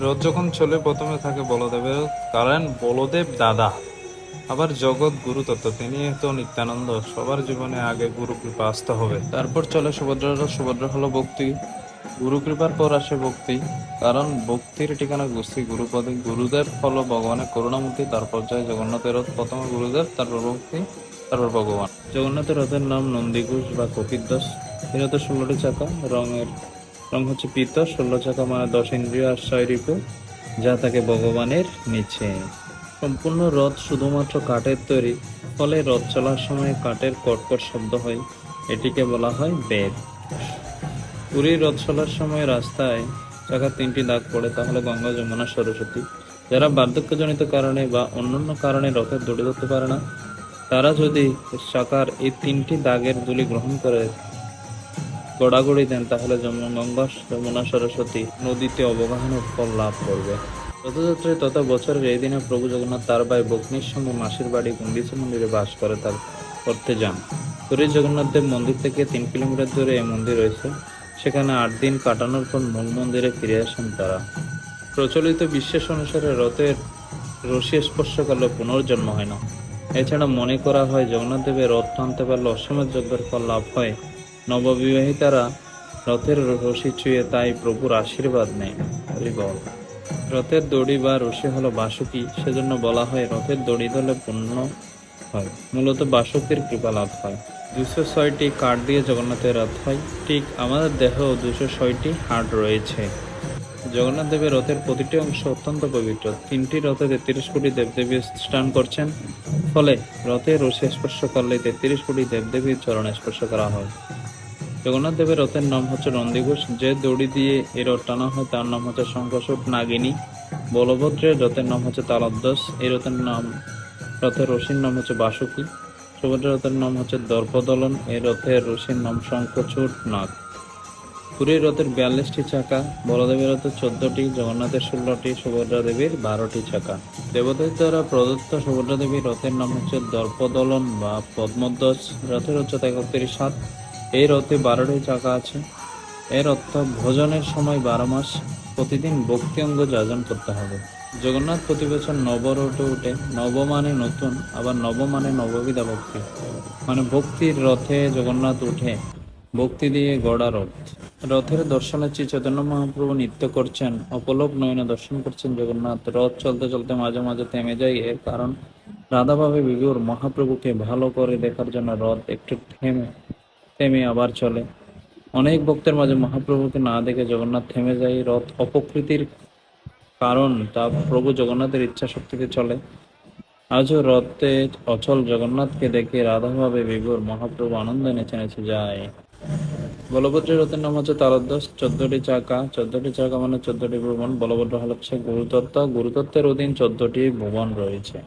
রথ যখন চলে, প্রথমে থাকে বলদেবের কারণ বলদেব দাদা। আবার জগৎ গুরু তত্ত্ব, তিনি তো নিত্যানন্দ, সবার জীবনে আগে গুরু কৃপা আসতে হবে। তারপর চলে সুভদ্রার রথ। সুভদ্রা হলো ভক্তি। গুরু কৃপার পর আসে ভক্তি। কারণ ভক্তির ঠিকানা গুস্তি গুরুপদে, গুরুদেব হলো ভগবানের করুণামূর্তি, তারপর যায় জগন্নাথের রথ। প্রথমে গুরুদেব, তারপর ভক্তি, তারপর ভগবান। জগন্নাথের রথের নাম নন্দীঘোষ বা কপিদাস এর রথের ষোলোটি চাকা, রঙের রং হচ্ছে পিত ষোলো চাকা মানে দশ ইন্দ্রিয় আর ছয় রিপু, যা থাকে ভগবানের নিচে। সম্পূর্ণ রথ শুধুমাত্র কাঠের তৈরি, ফলে রথ চলার সময় কাঠের কটকট শব্দ হয়। এটিকে বলা হয় বেদ। পুরীর রথ চলার সময় রাস্তায় চাকার তিনটি দাগ পড়ে, তাহলে গঙ্গা, যমুনা, সরস্বতী। যারা বার্ধক্যজনিত কারণে বা অন্যান্য কারণে রথের দড়ি ধরতে পারে না, তারা যদি চাকার এই তিনটি দাগের দুলি গ্রহণ করে গড়াগড়ি দেন তাহলে গঙ্গা, যমুনা সরস্বতী নদীতে অবগাহনের ফল লাভ করবে। রথযাত্রায় তথা বছরের এই দিনে প্রভু জগন্নাথ তার ভাই বগ্নির সঙ্গে মাসির বাড়ি গুন্ডিচা মন্দিরে বাস করে তার করতে যান। পুরীর জগন্নাথ দেব মন্দির থেকে তিন কিলোমিটার দূরে এই মন্দির রয়েছে। সেখানে আট দিন কাটানোর পর মূল মন্দিরে ফিরে আসেন তারা। প্রচলিত বিশ্বাস অনুসারে রথের রশি স্পর্শ করলে পুনর্জন্ম হয় না। এছাড়া মনে করা হয়, জগন্নাথ দেবের রথ টানতে পারলে অসমের যজ্ঞের ফল লাভ হয়। নববিবাহিতারা রথের রশি ছুঁয়ে তাই প্রভুর আশীর্বাদ নেয়। হরি বল। রথের দড়ি বা রশি হলো বাসুকি, সেজন্য বলা হয় রথের দড়ি ধরলে পূর্ণ হয়। মূলত বাসুকির কৃপা লাভ হয়। দুশো ছয়টি কাঠ দিয়ে জগন্নাথের রথ হয়। ঠিক আমাদের দেহেও দুশো ছয়টি হাট রয়েছে। জগন্নাথ দেবের রথের প্রতিটি অংশ অত্যন্ত পবিত্র। তিনটি রথে তেত্রিশ কোটি দেবদেবী স্নান করছেন। ফলে রথের রশি স্পর্শ করলে তেত্রিশ কোটি দেবদেবীর চরণ স্পর্শ করা হয়। জগন্নাথ দেবের রথের নাম হচ্ছে নন্দীঘোষ। যে দড়ি দিয়ে এ রথ টানা হয়, তার নাম হচ্ছে শঙ্করসূট নাগিনী। বলভদ্রের রথের নাম হচ্ছে তালব্দস এই রথের নাম, রথের রশির নাম হচ্ছে বাসুকি। সুভদ্রের রথের নাম হচ্ছে দর্পদলন। এই রথের রশির নাম শঙ্খচূড় নাগ। পুরীর রথের বিয়াল্লিশটি চাকা, বলদেবের রথের চোদ্দটি, জগন্নাথের ষোলোটি সুভদ্রা দেবীর বারোটি চাকা। দেবতার দ্বারা প্রদত্ত সুভদ্রা দেবীর রথের নাম হচ্ছে দর্পদলন বা পদ্মধ্বজ। রথের উচ্চতা একত্রিশ সাত এই রথে বারোটি চাকা আছে। এর অর্থ ভোজনের সময় বারো মাস। প্রতিদিন ভক্তি অঙ্গ যাজন করতে হবে। জগন্নাথ প্রতি বছর নব রথে উঠে নব মানে নতুন, আবার নব মানে নববিধা ভক্তি। মানে ভক্তির রথে জগন্নাথ উঠে ভক্তি দিয়ে গড়া রথ। রথের দর্শনের চেয়ে চৈতন্য মহাপ্রভু নৃত্য করছেন অপলোক নয়নে দর্শন করছেন জগন্নাথ। রথ চলতে চলতে মাঝে মাঝে থেমে যায় এর কারণ, রাধাভাবে বিভুর মহাপ্রভুকে ভালো করে দেখার জন্য রথ একটু থেমে থেমে আবার চলে। অনেক ভক্তের মাঝে মহাপ্রভুকে না দেখে জগন্নাথ থেমে যায়। রথ অপকৃতির কারণ, তা প্রভু জগন্নাথের ইচ্ছা শক্তিতে চলে। আজও রথে অচল জগন্নাথকে দেখে রাধাভাবে বিভুর মহাপ্রভু আনন্দে নেচে নেচে যায়। বলভদ্রের রথের নাম হচ্ছে তালদ্দাস চোদ্দটি চাকা। চোদ্দটি চাকা মানে চোদ্দটি ভ্রমণ বলভদ্র হল হচ্ছে গুরুতত্ত্ব গুরুতত্ত্বের অধীন চোদ্দটি ভুবন রয়েছে।